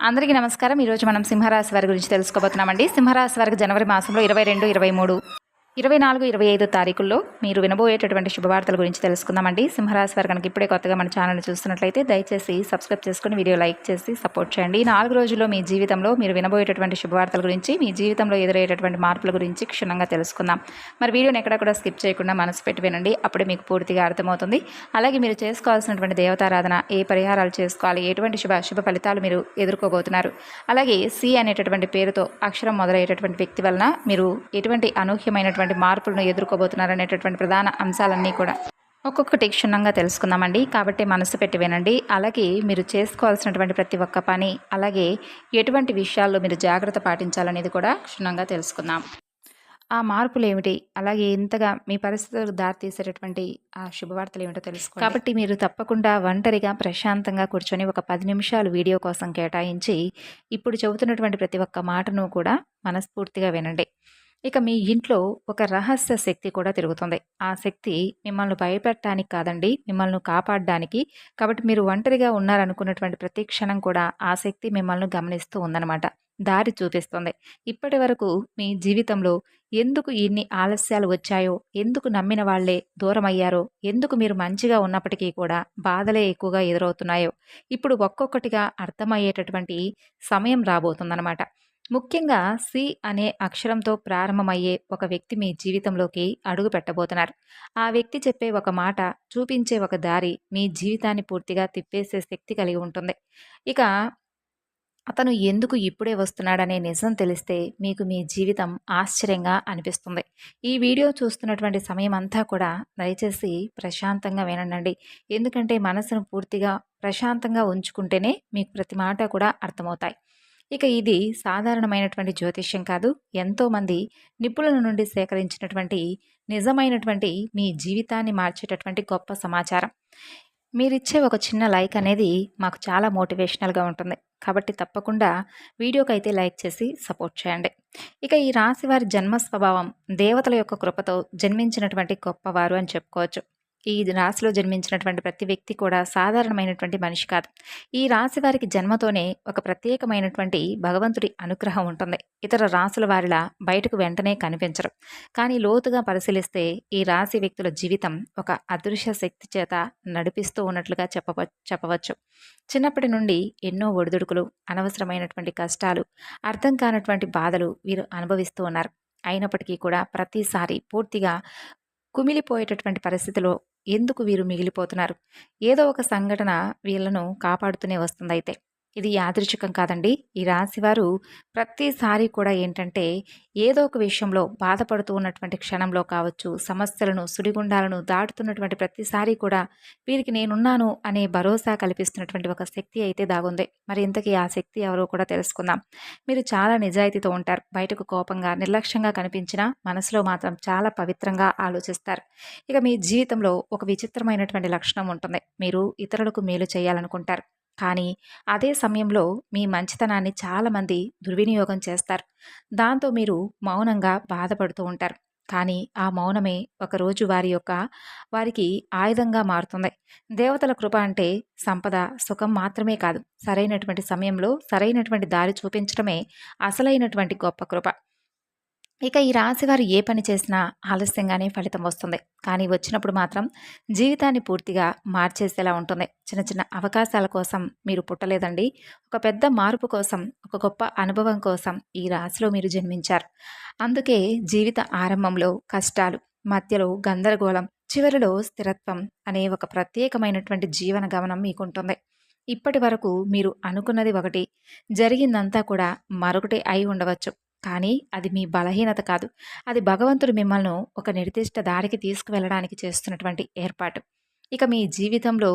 అందరికీ నమస్కారం. ఈరోజు మనం సింహరాశి వారి గురించి తెలుసుకోబోతున్నామండి. సింహరాశి వారికి జనవరి మాసంలో ఇరవై రెండు ఇరవై మూడు ఇరవై నాలుగు ఇరవై ఐదు తారీఖుల్లో మీరు వినబోయేటటువంటి శుభవార్తల గురించి తెలుసుకుందామండి. సింహరాశి వారు కనుక ఇప్పుడే కొత్తగా మన ఛానల్ చూస్తున్నట్లయితే దయచేసి సబ్స్క్రైబ్ చేసుకుని వీడియో లైక్ చేసి సపోర్ట్ చేయండి. నాలుగు రోజుల్లో మీ జీవితంలో మీరు వినబోయేటటువంటి శుభవార్తల గురించి మీ జీవితంలో ఎదురయ్యేటటువంటి మార్పుల గురించి క్షుణ్ణంగా తెలుసుకుందాం. మరి వీడియోని ఎక్కడ కూడా స్కిప్ చేయకుండా మనసు పెట్టి వినండి. అప్పుడే మీకు పూర్తిగా అర్థమవుతుంది. అలాగే మీరు చేసుకోవాల్సినటువంటి దేవతారాధన ఏ పరిహారాలు చేసుకోవాలి ఎటువంటి శుభ శుభ ఫలితాలు మీరు ఎదుర్కోబోతున్నారు? అలాగే సి అనేటటువంటి పేరుతో అక్షరం మొదలయ్యేటటువంటి వ్యక్తి వలన మీరు ఎటువంటి అనూహ్యమైనటువంటి మార్పులను ఎదుర్కోబోతున్నారు అనేటటువంటి ప్రధాన అంశాలన్నీ కూడా ఒక్కొక్కటి క్షుణ్ణంగా తెలుసుకుందామండి. కాబట్టి మనసు పెట్టి వినండి. అలాగే మీరు చేసుకోవాల్సినటువంటి ప్రతి ఒక్క పని అలాగే ఎటువంటి విషయాల్లో మీరు జాగ్రత్త పాటించాలనేది కూడా క్షుణ్ణంగా తెలుసుకుందాం. ఆ మార్పులు ఏమిటి అలాగే ఇంతగా మీ పరిస్థితులకు దారితీసేటటువంటి ఆ శుభవార్తలు ఏమిటో తెలుసుకో కాబట్టి మీరు తప్పకుండా ఒంటరిగా ప్రశాంతంగా కూర్చొని ఒక పది నిమిషాలు వీడియో కోసం కేటాయించి ఇప్పుడు చెబుతున్నటువంటి ప్రతి ఒక్క మాటను కూడా మనస్ఫూర్తిగా వినండి. ఇక మీ ఇంట్లో ఒక రహస్య శక్తి కూడా తిరుగుతుంది. ఆ శక్తి మిమ్మల్ని భయపెట్టడానికి కాదండి మిమ్మల్ని కాపాడడానికి. కాబట్టి మీరు ఒంటరిగా ఉన్నారనుకున్నటువంటి ప్రతి క్షణం కూడా ఆ శక్తి మిమ్మల్ని గమనిస్తూ ఉందన్నమాట. దారి చూపిస్తుంది. ఇప్పటి వరకు మీ జీవితంలో ఎందుకు ఇన్ని ఆలస్యాలు వచ్చాయో ఎందుకు నమ్మిన వాళ్ళే దూరమయ్యారో ఎందుకు మీరు మంచిగా ఉన్నప్పటికీ కూడా బాధలే ఎక్కువగా ఎదురవుతున్నాయో ఇప్పుడు ఒక్కొక్కటిగా అర్థమయ్యేటటువంటి సమయం రాబోతుందన్నమాట. ముఖ్యంగా సి అనే అక్షరంతో ప్రారంభమయ్యే ఒక వ్యక్తి మీ జీవితంలోకి అడుగు పెట్టబోతున్నారు. ఆ వ్యక్తి చెప్పే ఒక మాట చూపించే ఒక దారి మీ జీవితాన్ని పూర్తిగా తిప్పేసే శక్తి కలిగి ఉంటుంది. ఇక అతను ఎందుకు ఇప్పుడే వస్తున్నాడనే నిజం తెలిస్తే మీకు మీ జీవితం ఆశ్చర్యంగా అనిపిస్తుంది. ఈ వీడియో చూస్తున్నటువంటి సమయం అంతా కూడా దయచేసి ప్రశాంతంగా వినండి. ఎందుకంటే మనసును పూర్తిగా ప్రశాంతంగా ఉంచుకుంటేనే మీకు ప్రతి మాట కూడా అర్థమవుతాయి. ఇక ఇది సాధారణమైనటువంటి జ్యోతిష్యం కాదు. ఎంతోమంది నిపుణుల నుండి సేకరించినటువంటి నిజమైనటువంటి మీ జీవితాన్ని మార్చేటటువంటి గొప్ప సమాచారం. మీరిచ్చే ఒక చిన్న లైక్ అనేది మాకు చాలా మోటివేషనల్గా ఉంటుంది. కాబట్టి తప్పకుండా వీడియోకి అయితే లైక్ చేసి సపోర్ట్ చేయండి. ఇక ఈ రాశి వారి జన్మ స్వభావం దేవతల యొక్క కృపతో జన్మించినటువంటి గొప్పవారు అని చెప్పుకోవచ్చు. ఈ రాశిలో జన్మించినటువంటి ప్రతి వ్యక్తి కూడా సాధారణమైనటువంటి మనిషి కాదు. ఈ రాశి వారికి జన్మతోనే ఒక ప్రత్యేకమైనటువంటి భగవంతుడి అనుగ్రహం ఉంటుంది. ఇతర రాసుల వారిలా బయటకు వెంటనే కనిపించరు. కానీ లోతుగా పరిశీలిస్తే ఈ రాశి వ్యక్తుల జీవితం ఒక అదృశ్య శక్తి చేత నడిపిస్తూ ఉన్నట్లుగా చెప్పవ చెప్పవచ్చు. చిన్నప్పటి నుండి ఎన్నో ఒడిదుడుకులు అనవసరమైనటువంటి కష్టాలు అర్థం కానటువంటి బాధలు వీరు అనుభవిస్తూ ఉన్నారు. అయినప్పటికీ కూడా ప్రతిసారి పూర్తిగా కుమిలిపోయేటటువంటి పరిస్థితిలో ఎందుకు వీరు మిగిలిపోతున్నారు? ఏదో ఒక సంఘటన వీళ్ళను కాపాడుతూనే వస్తుందైతే. ఇది యాదృచ్ఛికం కాదండి. ఈ రాశివారు ప్రతిసారి కూడా ఏంటంటే ఏదో ఒక విషయంలో బాధపడుతూ ఉన్నటువంటి క్షణంలో కావచ్చు సమస్యలను సుడిగుండాలను దాటుతున్నటువంటి ప్రతిసారి కూడా వీరికి నేనున్నాను అనే భరోసా కల్పిస్తున్నటువంటి ఒక శక్తి అయితే దాగుంది. మరి ఇంతకీ ఆ శక్తి ఎవరో కూడా తెలుసుకుందాం. మీరు చాలా నిజాయితీతో ఉంటారు. బయటకు కోపంగా నిర్లక్ష్యంగా కనిపించినా మనసులో మాత్రం చాలా పవిత్రంగా ఆలోచిస్తారు. ఇక మీ జీవితంలో ఒక విచిత్రమైనటువంటి లక్షణం ఉంటుంది. మీరు ఇతరులకు మేలు చేయాలనుకుంటారు. కానీ అదే సమయంలో మీ మంచితనాన్ని చాలామంది దుర్వినియోగం చేస్తారు. దాంతో మీరు మౌనంగా బాధపడుతూ ఉంటారు. కానీ ఆ మౌనమే ఒకరోజు వారి యొక్క వారికి ఆయుధంగా మారుతుంది. దేవతల కృప అంటే సంపద సుఖం మాత్రమే కాదు. సరైనటువంటి సమయంలో సరైనటువంటి దారి చూపించడమే అసలైనటువంటి గొప్ప కృప. ఇక ఈ రాశివారు ఏ పని చేసినా ఆలస్యంగానే ఫలితం వస్తుంది. కానీ వచ్చినప్పుడు మాత్రం జీవితాన్ని పూర్తిగా మార్చేసేలా ఉంటుంది. చిన్న చిన్న అవకాశాల కోసం మీరు పుట్టలేదండి. ఒక పెద్ద మార్పు కోసం ఒక గొప్ప అనుభవం కోసం ఈ రాశిలో మీరు జన్మించారు. అందుకే జీవిత ఆరంభంలో కష్టాలు మధ్యలో గందరగోళం చివరిలో స్థిరత్వం అనే ఒక ప్రత్యేకమైనటువంటి జీవన గమనం మీకుంటుంది. ఇప్పటి వరకు మీరు అనుకున్నది ఒకటి జరిగిందంతా కూడా మరొకటి అయి ఉండవచ్చు. కానీ అది మీ బలహీనత కాదు. అది భగవంతుడు మిమ్మల్ని ఒక నిర్దిష్ట దారికి తీసుకువెళ్ళడానికి చేస్తున్నటువంటి ఏర్పాటు. ఇక మీ జీవితంలో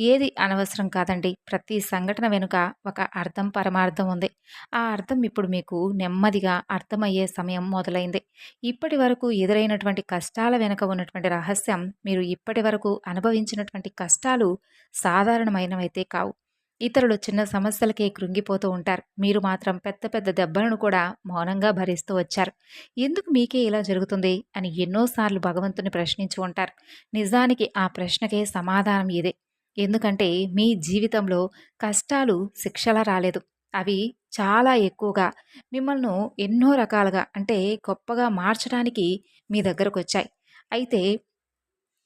ఏది అనవసరం కాదండి. ప్రతి సంఘటన వెనుక ఒక అర్థం పరమార్థం ఉంది. ఆ అర్థం ఇప్పుడు మీకు నెమ్మదిగా అర్థమయ్యే సమయం మొదలైంది. ఇప్పటి వరకు ఎదురైనటువంటి కష్టాల వెనుక ఉన్నటువంటి రహస్యం మీరు ఇప్పటి వరకు అనుభవించినటువంటి కష్టాలు సాధారణమైనవైతే కావు. ఇతరులు చిన్న సమస్యలకే కృంగిపోతూ ఉంటారు. మీరు మాత్రం పెద్ద పెద్ద దెబ్బలను కూడా మౌనంగా భరిస్తూ వచ్చారు. ఎందుకు మీకే ఇలా జరుగుతుంది? అని ఎన్నోసార్లు భగవంతుని ప్రశ్నించి ఉంటారు. నిజానికి ఆ ప్రశ్నకే సమాధానం ఇదే. ఎందుకంటే మీ జీవితంలో కష్టాలు శిక్షలా రాలేదు. అవి చాలా ఎక్కువగా మిమ్మల్ని ఎన్నో రకాలుగా అంటే గొప్పగా మార్చడానికి మీ దగ్గరకొచ్చాయి. అయితే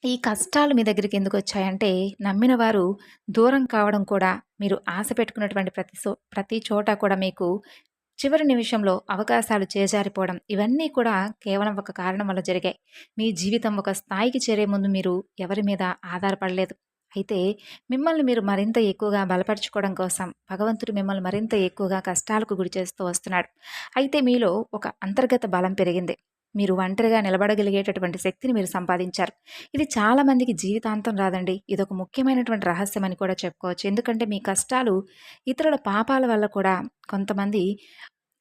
ఈ కష్టాలు మీ దగ్గరికి ఎందుకు వచ్చాయంటే నమ్మిన వారు దూరం కావడం కూడా మీరు ఆశ పెట్టుకున్నటువంటి ప్రతి సో ప్రతి చోట కూడా మీకు చివరి నిమిషంలో అవకాశాలు చేజారిపోవడం ఇవన్నీ కూడా కేవలం ఒక కారణం వల్ల జరిగాయి. మీ జీవితం ఒక స్థాయికి చేరే ముందు మీరు ఎవరి మీద ఆధారపడలేదు. అయితే మిమ్మల్ని మీరు మరింత ఎక్కువగా బలపరచుకోవడం కోసం భగవంతుడు మిమ్మల్ని మరింత ఎక్కువగా కష్టాలకు గురి చేస్తూ వస్తున్నాడు. అయితే మీలో ఒక అంతర్గత బలం పెరిగింది. మీరు ఒంటరిగా నిలబడగలిగేటటువంటి శక్తిని మీరు సంపాదించారు. ఇది చాలామందికి జీవితాంతం రాదండి. ఇదొక ముఖ్యమైనటువంటి రహస్యం అని కూడా చెప్పుకోవచ్చు. ఎందుకంటే మీ కష్టాలు ఇతరుల పాపాల వల్ల కూడా కొంతమంది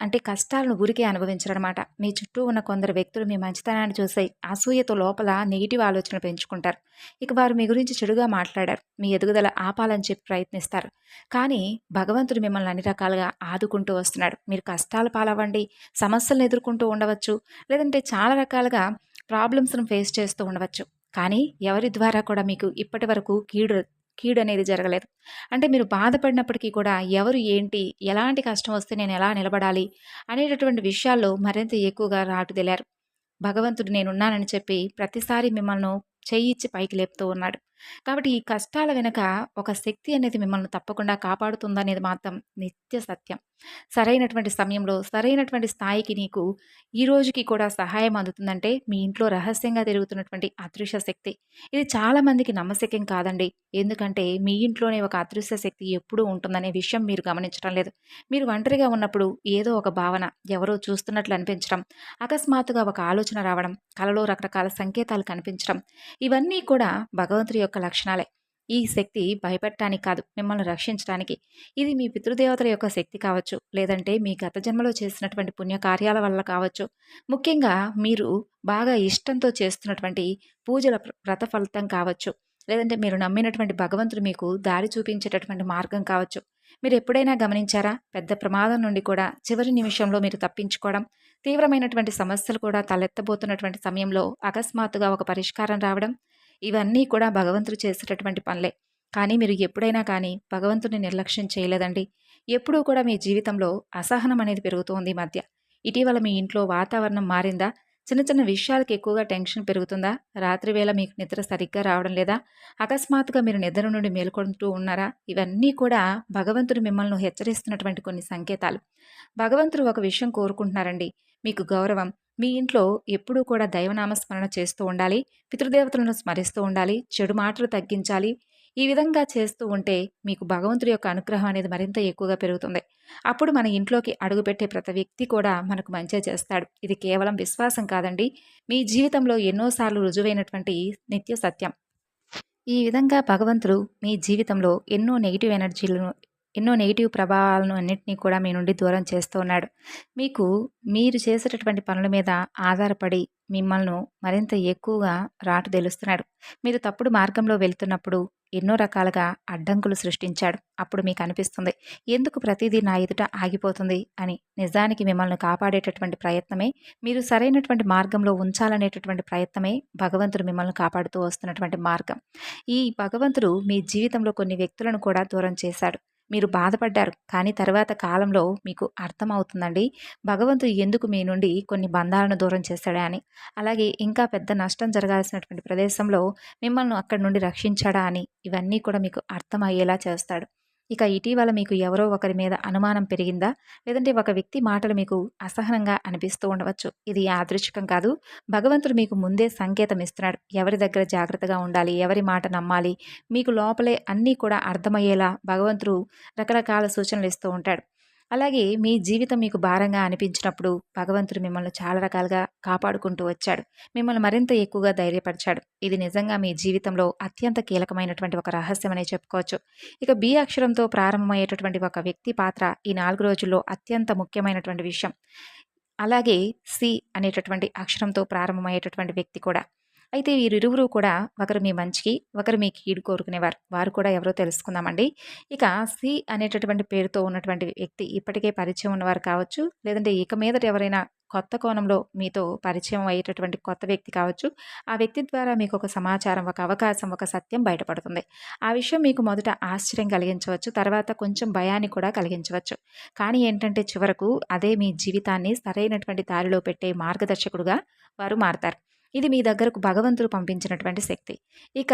అంటే కష్టాలను ఊరికే అనుభవించరనమాట మీ చుట్టూ ఉన్న కొందరు వ్యక్తులు మీ మంచితనాన్ని చూసే అసూయతో లోపల నెగిటివ్ ఆలోచన పెంచుకుంటారు. ఇక వారు మీ గురించి చెడుగా మాట్లాడారు. మీ ఎదుగుదల ఆపాలని చెప్పి ప్రయత్నిస్తారు. కానీ భగవంతుడు మిమ్మల్ని అన్ని రకాలుగా ఆదుకుంటూ వస్తున్నాడు. మీరు కష్టాలు పాలవ్వండి సమస్యలను ఎదుర్కొంటూ ఉండవచ్చు లేదంటే చాలా రకాలుగా ప్రాబ్లమ్స్ను ఫేస్ చేస్తూ ఉండవచ్చు. కానీ ఎవరి ద్వారా కూడా మీకు ఇప్పటి వరకు కీడు కీడు అనేది జరగలేదు. అంటే మీరు బాధపడినప్పటికీ కూడా ఎవరు ఏంటి ఎలాంటి కష్టం వస్తే నేను ఎలా నిలబడాలి అనేటటువంటి విషయాల్లో మరింత ఎక్కువగా రాటుదిలారు భగవంతుడు నేనున్నానని చెప్పి ప్రతిసారి మిమ్మల్ని చేయిచ్చి పైకి లేపుతూ ఉన్నాడు. కాబట్టి ఈ కష్టాల వెనుక ఒక శక్తి అనేది మిమ్మల్ని తప్పకుండా కాపాడుతుందనేది మాత్రం నిత్య సత్యం. సరైనటువంటి సమయంలో సరైనటువంటి స్థాయికి నీకు ఈ రోజుకి కూడా సహాయం అందుతుందంటే మీ ఇంట్లో రహస్యంగా తిరుగుతున్నటువంటి అదృశ్య శక్తి. ఇది చాలామందికి నమ్మశక్యం కాదండి. ఎందుకంటే మీ ఇంట్లోనే ఒక అదృశ్య శక్తి ఎప్పుడూ ఉంటుందనే విషయం మీరు గమనించడం లేదు. మీరు ఒంటరిగా ఉన్నప్పుడు ఏదో ఒక భావన ఎవరో చూస్తున్నట్లు అనిపించడం అకస్మాత్తుగా ఒక ఆలోచన రావడం కలలో రకరకాల సంకేతాలు కనిపించడం ఇవన్నీ కూడా భగవంతుడి యొక్క లక్షణాలే. ఈ శక్తి భయపెట్టడానికి కాదు మిమ్మల్ని రక్షించడానికి. ఇది మీ పితృదేవతల యొక్క శక్తి కావచ్చు లేదంటే మీ గత జన్మలో చేసినటువంటి పుణ్యకార్యాల వల్ల కావచ్చు. ముఖ్యంగా మీరు బాగా ఇష్టంతో చేస్తున్నటువంటి పూజల వ్రత ఫలితం కావచ్చు లేదంటే మీరు నమ్మినటువంటి భగవంతుడు మీకు దారి చూపించేటటువంటి మార్గం కావచ్చు. మీరు ఎప్పుడైనా గమనించారా? పెద్ద ప్రమాదం నుండి కూడా చివరి నిమిషంలో మీరు తప్పించుకోవడం తీవ్రమైనటువంటి సమస్యలు కూడా తలెత్తబోతున్నటువంటి సమయంలో అకస్మాత్తుగా ఒక పరిష్కారం రావడం ఇవన్నీ కూడా భగవంతుడు చేసేటటువంటి పనులే. కానీ మీరు ఎప్పుడైనా కానీ భగవంతుని నిర్లక్ష్యం చేయలేదండి. ఎప్పుడూ కూడా మీ జీవితంలో అసహనం అనేది పెరుగుతోంది మధ్య. ఇటీవల మీ ఇంట్లో వాతావరణం మారిందా? చిన్న చిన్న విషయాలకు ఎక్కువగా టెన్షన్ పెరుగుతుందా? రాత్రి వేళ మీకు నిద్ర సరిగ్గా రావడం లేదా? అకస్మాత్తుగా మీరు నిద్ర నుండి మేల్కొంటూ ఉన్నారా? ఇవన్నీ కూడా భగవంతుడు మిమ్మల్ని హెచ్చరిస్తున్నటువంటి కొన్ని సంకేతాలు. భగవంతుడు ఒక విషయం కోరుకుంటున్నారండి. మీకు గౌరవం మీ ఇంట్లో ఎప్పుడూ కూడా దైవనామస్మరణ చేస్తూ ఉండాలి పితృదేవతలను స్మరిస్తూ ఉండాలి చెడు మాటలు తగ్గించాలి. ఈ విధంగా చేస్తూ ఉంటే మీకు భగవంతుడి యొక్క అనుగ్రహం అనేది మరింత ఎక్కువగా పెరుగుతుంది. అప్పుడు మన ఇంట్లోకి అడుగుపెట్టే ప్రతి వ్యక్తి కూడా మనకు మంచి చేస్తాడు. ఇది కేవలం విశ్వాసం కాదండి. మీ జీవితంలో ఎన్నోసార్లు రుజువైనటువంటి నిత్య సత్యం. ఈ విధంగా భగవంతుడు మీ జీవితంలో ఎన్నో నెగిటివ్ ఎనర్జీలను ఎన్నో నెగిటివ్ ప్రభావాలను అన్నింటినీ కూడా మీ నుండి దూరం చేస్తూ ఉన్నాడు. మీకు మీరు చేసేటటువంటి పనుల మీద ఆధారపడి మిమ్మల్ని మరింత ఎక్కువగా రాటు తెలుస్తున్నాడు. మీరు తప్పుడు మార్గంలో వెళ్తున్నప్పుడు ఎన్నో రకాలుగా అడ్డంకులు సృష్టించాడు. అప్పుడు మీకు అనిపిస్తుంది ఎందుకు ప్రతిదీ నా ఎదుట ఆగిపోతుంది? అని నిజానికి మిమ్మల్ని కాపాడేటటువంటి ప్రయత్నమే మీరు సరైనటువంటి మార్గంలో ఉంచాలనేటటువంటి ప్రయత్నమే భగవంతుడు మిమ్మల్ని కాపాడుతూ వస్తున్నటువంటి మార్గం. ఈ భగవంతుడు మీ జీవితంలో కొన్ని వ్యక్తులను కూడా దూరం చేశాడు. మీరు బాధపడ్డారు. కానీ తర్వాత కాలంలో మీకు అర్థమవుతుందండి. భగవంతుడు ఎందుకు మీ నుండి కొన్ని బంధాలను దూరం చేస్తాడా అని. అలాగే ఇంకా పెద్ద నష్టం జరగాల్సినటువంటి ప్రదేశంలో మిమ్మల్ని అక్కడి నుండి రక్షించాడా అని. ఇవన్నీ కూడా మీకు అర్థమయ్యేలా చేస్తాడు. ఇక ఇటీవల మీకు ఎవరో ఒకరి మీద అనుమానం పెరిగిందా? లేదంటే ఒక వ్యక్తి మాటలు మీకు అసహనంగా అనిపిస్తూ ఉండవచ్చు. ఇది యాదృచ్ఛికం కాదు. భగవంతుడు మీకు ముందే సంకేతం ఇస్తున్నాడు. ఎవరి దగ్గర జాగ్రత్తగా ఉండాలి? ఎవరి మాట నమ్మాలి? మీకు లోపలే అన్నీ కూడా అర్థమయ్యేలా భగవంతుడు రకరకాల సూచనలు ఇస్తూ ఉంటాడు. అలాగే మీ జీవితం మీకు భారంగా అనిపించినప్పుడు భగవంతుడు మిమ్మల్ని చాలా రకాలుగా కాపాడుకుంటూ వచ్చాడు. మిమ్మల్ని మరింత ఎక్కువగా ధైర్యపరిచాడు. ఇది నిజంగా మీ జీవితంలో అత్యంత కీలకమైనటువంటి ఒక రహస్యం చెప్పుకోవచ్చు. ఇక బి అక్షరంతో ప్రారంభమయ్యేటటువంటి ఒక వ్యక్తి పాత్ర ఈ నాలుగు రోజుల్లో అత్యంత ముఖ్యమైనటువంటి విషయం. అలాగే సి అనేటటువంటి అక్షరంతో ప్రారంభమయ్యేటటువంటి వ్యక్తి కూడా. అయితే వీరిరువురు కూడా ఒకరు మీ మంచికి ఒకరు మీ కీడు కోరుకునేవారు. వారు కూడా ఎవరో తెలుసుకుందామండి. ఇక సి అనేటటువంటి పేరుతో ఉన్నటువంటి వ్యక్తి ఇప్పటికే పరిచయం ఉన్నవారు కావచ్చు లేదంటే ఇక మీదట ఎవరైనా కొత్త కోణంలో మీతో పరిచయం అయ్యేటటువంటి కొత్త వ్యక్తి కావచ్చు ఆ వ్యక్తి ద్వారా మీకు ఒక సమాచారం ఒక అవకాశం ఒక సత్యం బయటపడుతుంది. ఆ విషయం మీకు మొదట ఆశ్చర్యం కలిగించవచ్చు తర్వాత కొంచెం భయాన్ని కూడా కలిగించవచ్చు. కానీ ఏంటంటే చివరకు అదే మీ జీవితాన్ని సరైనటువంటి దారిలో పెట్టే మార్గదర్శకుడుగా వారు మారతారు. ఇది మీ దగ్గరకు భగవంతుడు పంపించినటువంటి శక్తి. ఇక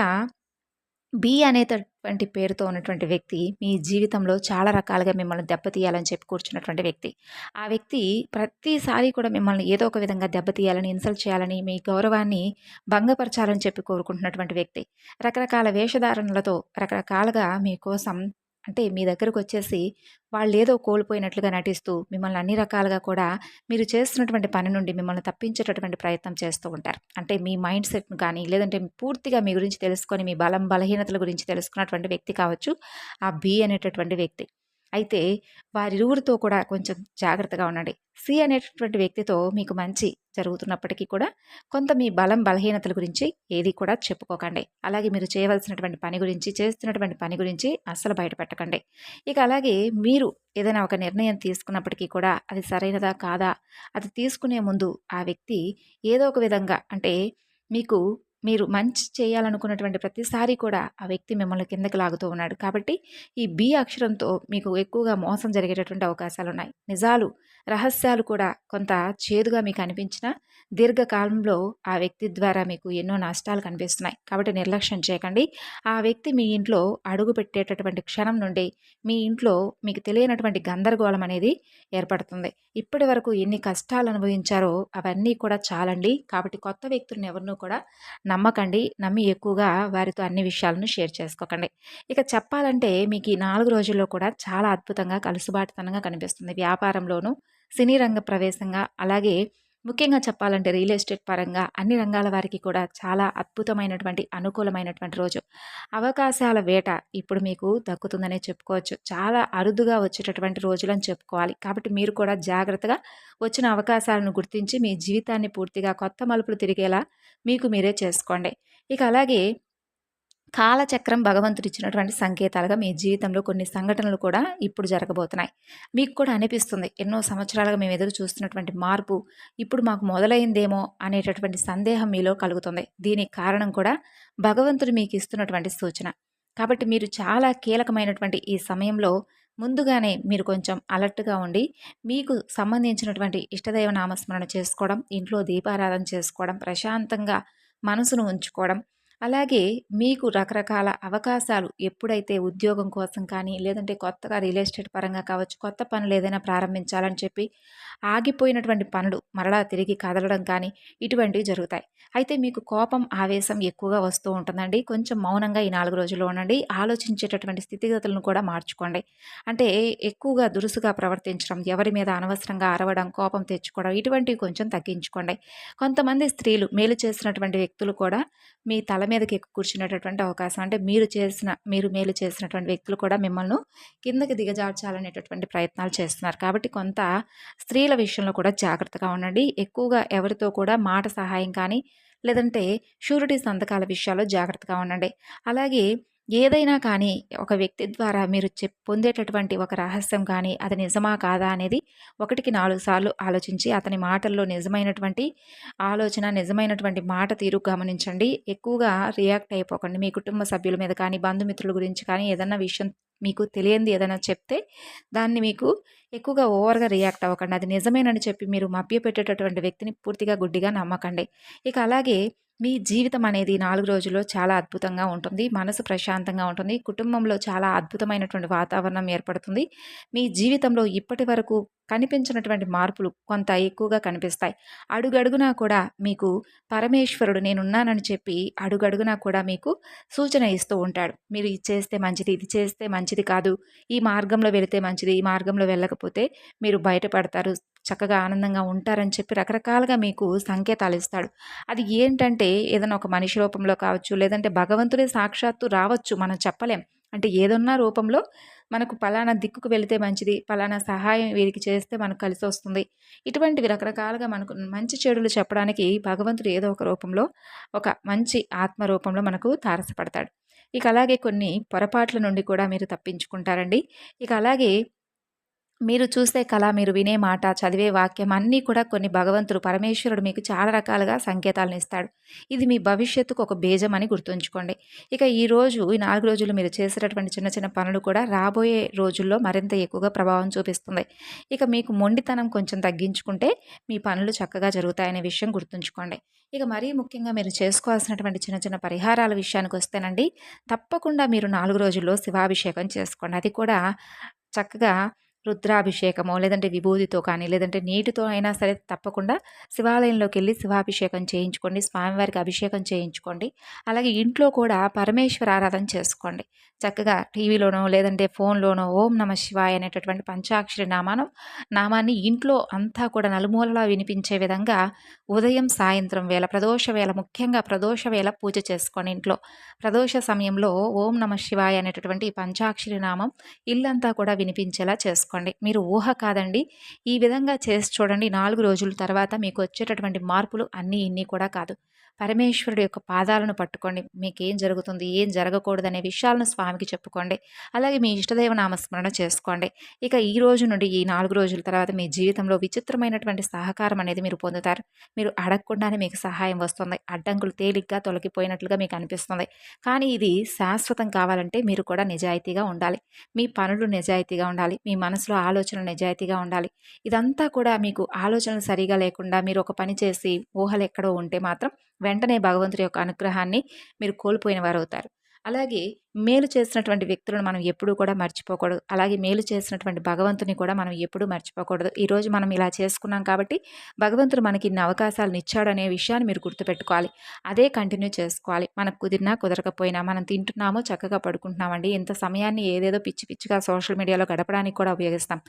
బి అనేటటువంటి పేరుతో ఉన్నటువంటి వ్యక్తి మీ జీవితంలో చాలా రకాలుగా మిమ్మల్ని దెబ్బతీయాలని చెప్పి కూర్చున్నటువంటి వ్యక్తి. ఆ వ్యక్తి ప్రతిసారి కూడా మిమ్మల్ని ఏదో ఒక విధంగా దెబ్బతీయాలని ఇన్సల్ట్ చేయాలని మీ గౌరవాన్ని భంగపరచాలని చెప్పి కోరుకుంటున్నటువంటి వ్యక్తి. రకరకాల వేషధారణలతో రకరకాలుగా మీకోసం అంటే మీ దగ్గరకు వచ్చేసి వాళ్ళు ఏదో కోల్పోయినట్లుగా నటిస్తూ మిమ్మల్ని అన్ని రకాలుగా కూడా మీరు చేస్తున్నటువంటి పని నుండి మిమ్మల్ని తప్పించేటటువంటి ప్రయత్నం చేస్తూ ఉంటారు. అంటే మీ మైండ్ సెట్ను కానీ లేదంటే పూర్తిగా మీ గురించి తెలుసుకొని మీ బలం బలహీనతల గురించి తెలుసుకున్నటువంటి వ్యక్తి కావచ్చు. ఆ బి అనేటటువంటి వ్యక్తి. అయితే వారిరువురితో కూడా కొంచెం జాగ్రత్తగా ఉండండి. సి అనేటటువంటి వ్యక్తితో మీకు మంచి జరుగుతున్నప్పటికీ కూడా కొంత మీ బలం బలహీనతల గురించి ఏది కూడా చెప్పుకోకండి. అలాగే మీరు చేయవలసినటువంటి పని గురించి చేస్తున్నటువంటి పని గురించి అస్సలు బయటపెట్టకండి. ఇక అలాగే మీరు ఏదైనా ఒక నిర్ణయం తీసుకున్నప్పటికీ కూడా అది సరైనదా కాదా? అది తీసుకునే ముందు ఆ వ్యక్తి ఏదో ఒక విధంగా అంటే మీకు మీరు మంచి చేయాలనుకున్నటువంటి ప్రతిసారి కూడా ఆ వ్యక్తి మిమ్మల్ని కిందకి లాగుతూ ఉన్నాడు. కాబట్టి ఈ బి అక్షరంతో మీకు ఎక్కువగా మోసం జరిగేటటువంటి అవకాశాలు ఉన్నాయి నిజాలు రహస్యాలు కూడా కొంత చేదుగా మీకు అనిపించిన దీర్ఘకాలంలో ఆ వ్యక్తి ద్వారా మీకు ఎన్నో నష్టాలు కనిపిస్తున్నాయి. కాబట్టి నిర్లక్ష్యం చేయకండి. ఆ వ్యక్తి మీ ఇంట్లో అడుగు పెట్టేటటువంటి క్షణం నుండి మీ ఇంట్లో మీకు తెలియనటువంటి గందరగోళం అనేది ఏర్పడుతుంది. ఇప్పటి వరకు ఎన్ని కష్టాలు అనుభవించారో అవన్నీ కూడా చాలండి. కాబట్టి కొత్త వ్యక్తులను ఎవరినూ కూడా నమ్మకండి. నమ్మి ఎక్కువగా వారితో అన్ని విషయాలను షేర్ చేసుకోకండి. ఇక చెప్పాలంటే మీకు ఈ నాలుగు రోజుల్లో కూడా చాలా అద్భుతంగా కలుసుబాటుతనంగా కనిపిస్తుంది. వ్యాపారంలోనూ సినీ రంగ ప్రవేశంగా అలాగే ముఖ్యంగా చెప్పాలంటే రియల్ ఎస్టేట్ పరంగా అన్ని రంగాల వారికి కూడా చాలా అద్భుతమైనటువంటి అనుకూలమైనటువంటి రోజు. అవకాశాల వేట ఇప్పుడు మీకు దక్కుతుందనే చెప్పుకోవచ్చు. చాలా అరుదుగా వచ్చేటటువంటి రోజులని చెప్పుకోవాలి. కాబట్టి మీరు కూడా జాగ్రత్తగా వచ్చిన అవకాశాలను గుర్తించి మీ జీవితాన్ని పూర్తిగా కొత్త మలుపులు తిరిగేలా మీకు మీరే చేసుకోండి. ఇక అలాగే కాలచక్రం భగవంతుడు ఇచ్చినటువంటి సంకేతాలుగా మీ జీవితంలో కొన్ని సంఘటనలు కూడా ఇప్పుడు జరగబోతున్నాయి. మీకు కూడా అనిపిస్తుంది ఎన్నో సంవత్సరాలుగా మేము ఎదురు చూస్తున్నటువంటి మార్పు ఇప్పుడు మాకు మొదలైందేమో అనేటటువంటి సందేహం మీలో కలుగుతుంది. దీనికి కారణం కూడా భగవంతుడు మీకు ఇస్తున్నటువంటి సూచన. కాబట్టి మీరు చాలా కీలకమైనటువంటి ఈ సమయంలో ముందుగానే మీరు కొంచెం అలర్ట్గా ఉండి మీకు సంబంధించినటువంటి ఇష్టదైవ నామస్మరణ చేసుకోవడం ఇంట్లో దీపారాధన చేసుకోవడం ప్రశాంతంగా మనసును ఉంచుకోవడం అలాగే మీకు రకరకాల అవకాశాలు ఎప్పుడైతే ఉద్యోగం కోసం కానీ లేదంటే కొత్తగా రియల్ ఎస్టేట్ పరంగా కావచ్చు కొత్త పనులు ఏదైనా ప్రారంభించాలని చెప్పి ఆగిపోయినటువంటి పనులు మరలా తిరిగి కదలడం కానీ ఇటువంటివి జరుగుతాయి. అయితే మీకు కోపం ఆవేశం ఎక్కువగా వస్తూ ఉంటుందండి. కొంచెం మౌనంగా ఈ నాలుగు రోజుల్లో ఉండండి. ఆలోచించేటటువంటి స్థితిగతులను కూడా మార్చుకోండి. అంటే ఎక్కువగా దురుసుగా ప్రవర్తించడం ఎవరి మీద అనవసరంగా అరవడం కోపం తెచ్చుకోవడం ఇటువంటివి కొంచెం తగ్గించుకోండి. కొంతమంది స్త్రీలు మేలు చేసినటువంటి వ్యక్తులు కూడా మీ తల మీదకి ఎక్కువ కూర్చునేటటువంటి అవకాశం. అంటే మీరు చేసిన మీరు మేలు చేసినటువంటి వ్యక్తులు కూడా మిమ్మల్ని కిందకి దిగజార్చాలనేటటువంటి ప్రయత్నాలు చేస్తున్నారు. కాబట్టి కొంత స్త్రీల విషయంలో కూడా జాగ్రత్తగా ఉండండి. ఎక్కువగా ఎవరితో కూడా మాట సహాయం కానీ లేదంటే షూరిటీ సంతకాల విషయాల్లో జాగ్రత్తగా ఉండండి. అలాగే ఏదైనా కానీ ఒక వ్యక్తి ద్వారా మీరు చెప్ పొందేటటువంటి ఒక రహస్యం కానీ అది నిజమా కాదా అనేది ఒకటికి నాలుగు సార్లు ఆలోచించి అతని మాటల్లో నిజమైనటువంటి ఆలోచన నిజమైనటువంటి మాట తీరు గమనించండి. ఎక్కువగా రియాక్ట్ అయిపోకండి. మీ కుటుంబ సభ్యుల మీద కానీ బంధుమిత్రుల గురించి కానీ ఏదన్నా విషయం మీకు తెలియంది ఏదైనా చెప్తే దాన్ని మీకు ఎక్కువగా ఓవర్గా రియాక్ట్ అవ్వకండి. అది నిజమేనని చెప్పి మీరు మభ్యపెట్టేటటువంటి వ్యక్తిని పూర్తిగా గుడ్డిగా నమ్మకండి. ఇక అలాగే మీ జీవితం అనేది నాలుగు రోజుల్లో చాలా అద్భుతంగా ఉంటుంది. మనసు ప్రశాంతంగా ఉంటుంది. కుటుంబంలో చాలా అద్భుతమైనటువంటి వాతావరణం ఏర్పడుతుంది. మీ జీవితంలో ఇప్పటి వరకు కనిపించినటువంటి మార్పులు కొంత ఎక్కువగా కనిపిస్తాయి. అడుగడుగునా కూడా మీకు పరమేశ్వరుడు నేనున్నానని చెప్పి అడుగడుగునా కూడా మీకు సూచన ఇస్తూ ఉంటాడు. మీరు ఇది చేస్తే మంచిది ఇది చేస్తే మంచిది కాదు. ఈ మార్గంలో వెళితే మంచిది ఈ మార్గంలో వెళ్ళకపోతే మీరు బయటపడతారు. చక్కగా ఆనందంగా ఉంటారని చెప్పి రకరకాలుగా మీకు సంకేతాలు ఇస్తాడు. అది ఏంటంటే ఏదైనా ఒక మనిషి రూపంలో కావచ్చు లేదంటే భగవంతుడే సాక్షాత్తు రావచ్చు మనం చెప్పలేం. అంటే ఏదన్నా రూపంలో మనకు పలానా దిక్కుకు వెళితే మంచిది పలానా సహాయం వీరికి చేస్తే మనకు కలిసి వస్తుంది. ఇటువంటివి రకరకాలుగా మనకు మంచి చెడులు చెప్పడానికి భగవంతుడు ఏదో ఒక రూపంలో ఒక మంచి ఆత్మ రూపంలో మనకు తారసపడతాడు. ఇక అలాగే కొన్ని పొరపాట్ల నుండి కూడా మీరు తప్పించుకుంటారండి. ఇక అలాగే మీరు చూసే కళ మీరు వినే మాట చదివే వాక్యం అన్నీ కూడా కొన్ని భగవంతుడు పరమేశ్వరుడు మీకు చాలా రకాలుగా సంకేతాలను ఇస్తాడు. ఇది మీ భవిష్యత్తుకు ఒక బేజం అని గుర్తుంచుకోండి. ఇక ఈ రోజు ఈ నాలుగు రోజులు మీరు చేసేటటువంటి చిన్న చిన్న పనులు కూడా రాబోయే రోజుల్లో మరింత ఎక్కువగా ప్రభావం చూపిస్తుంది. ఇక మీకు మొండితనం కొంచెం తగ్గించుకుంటే మీ పనులు చక్కగా జరుగుతాయనే విషయం గుర్తుంచుకోండి. ఇక మరీ ముఖ్యంగా మీరు చేసుకోవాల్సినటువంటి చిన్న చిన్న పరిహారాల విషయానికి వస్తేనండి తప్పకుండా మీరు నాలుగు రోజుల్లో శివాభిషేకం చేసుకోండి. అది కూడా చక్కగా రుద్రాభిషేకమో లేదంటే విభూతితో కానీ లేదంటే నీటితో అయినా సరే తప్పకుండా శివాలయంలోకి వెళ్ళి శివాభిషేకం చేయించుకోండి స్వామివారికి అభిషేకం చేయించుకోండి. అలాగే ఇంట్లో కూడా పరమేశ్వర ఆరాధన చేసుకోండి. చక్కగా టీవీలోనో లేదంటే ఫోన్లోనో ఓం నమ శివాయ అనేటటువంటి పంచాక్షరి నామాను నామాన్ని ఇంట్లో అంతా కూడా నలుమూలలా వినిపించే విధంగా ఉదయం సాయంత్రం వేళ ప్రదోష వేళ ముఖ్యంగా ప్రదోష వేళ పూజ చేసుకోండి ఇంట్లో. ప్రదోష సమయంలో ఓం నమ శివాయ అనేటటువంటి పంచాక్షరి నామం ఇల్లంతా కూడా వినిపించేలా చేసుకోండి. మీరు ఊహ కాదండి. ఈ విధంగా చేసి చూడండి. నాలుగు రోజుల తర్వాత మీకు వచ్చేటటువంటి మార్పులు అన్నీ ఇన్ని కూడా కాదు. పరమేశ్వరుడు యొక్క పాదాలను పట్టుకోండి. మీకేం జరుగుతుంది? ఏం జరగకూడదు అనే విషయాలను స్వామికి చెప్పుకోండి. అలాగే మీ ఇష్టదైవ నామస్మరణ చేసుకోండి. ఇక ఈ రోజు నుండి ఈ నాలుగు రోజుల తర్వాత మీ జీవితంలో విచిత్రమైనటువంటి సహకారం అనేది మీరు పొందుతారు. మీరు అడగకుండానే మీకు సహాయం వస్తుంది. అడ్డంకులు తేలిగ్గా తొలగిపోయినట్లుగా మీకు అనిపిస్తుంది. కానీ ఇది శాశ్వతం కావాలంటే మీరు కూడా నిజాయితీగా ఉండాలి. మీ పనులు నిజాయితీగా ఉండాలి. మీ మనసులో ఆలోచనలు నిజాయితీగా ఉండాలి. ఇదంతా కూడా మీకు ఆలోచనలు సరిగా లేకుండా మీరు ఒక పని చేసి ఊహలు ఎక్కడో ఉంటే మాత్రం వెంటనే భగవంతుడి యొక్క అనుగ్రహాన్ని మీరు కోల్పోయిన వారు అవుతారు అలాగే మేలు చేసినటువంటి వ్యక్తులను మనం ఎప్పుడూ కూడా మర్చిపోకూడదు. అలాగే మేలు చేసినటువంటి భగవంతుని కూడా మనం ఎప్పుడూ మర్చిపోకూడదు. ఈరోజు మనం ఇలా చేసుకున్నాం కాబట్టి భగవంతుడు మనకి ఇన్ని అవకాశాలను ఇచ్చాడు అనే విషయాన్ని మీరు గుర్తుపెట్టుకోవాలి. అదే కంటిన్యూ చేసుకోవాలి. మనకు కుదిరినా కుదరకపోయినా మనం తింటున్నామో చక్కగా పడుకుంటున్నామండి. ఇంత సమయాన్ని ఏదేదో పిచ్చి పిచ్చిగా సోషల్ మీడియాలో గడపడానికి కూడా ఉపయోగిస్తాం.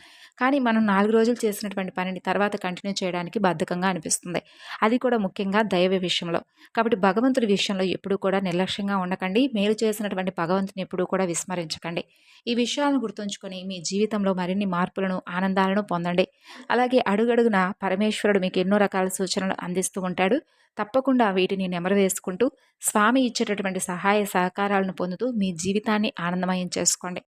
కానీ మనం నాలుగు రోజులు చేసినటువంటి పనిని తర్వాత కంటిన్యూ చేయడానికి బద్ధకంగా అనిపిస్తుంది. అది కూడా ముఖ్యంగా దైవ విషయంలో. కాబట్టి భగవంతుడి విషయంలో ఎప్పుడూ కూడా నిర్లక్ష్యంగా ఉండకండి. మేలు చేసినటువంటి భగవంతుని ఎప్పుడూ కూడా విస్మరించకండి. ఈ విషయాలను గుర్తుంచుకొని మీ జీవితంలో మరిన్ని మార్పులను ఆనందాలను పొందండి. అలాగే అడుగడుగున పరమేశ్వరుడు మీకు ఎన్నో రకాల సూచనలు అందిస్తూ ఉంటాడు. తప్పకుండా వీటిని నెమరు వేసుకుంటూ స్వామి ఇచ్చేటటువంటి సహాయ సహకారాలను పొందుతూ మీ జీవితాన్ని ఆనందమయం చేసుకోండి.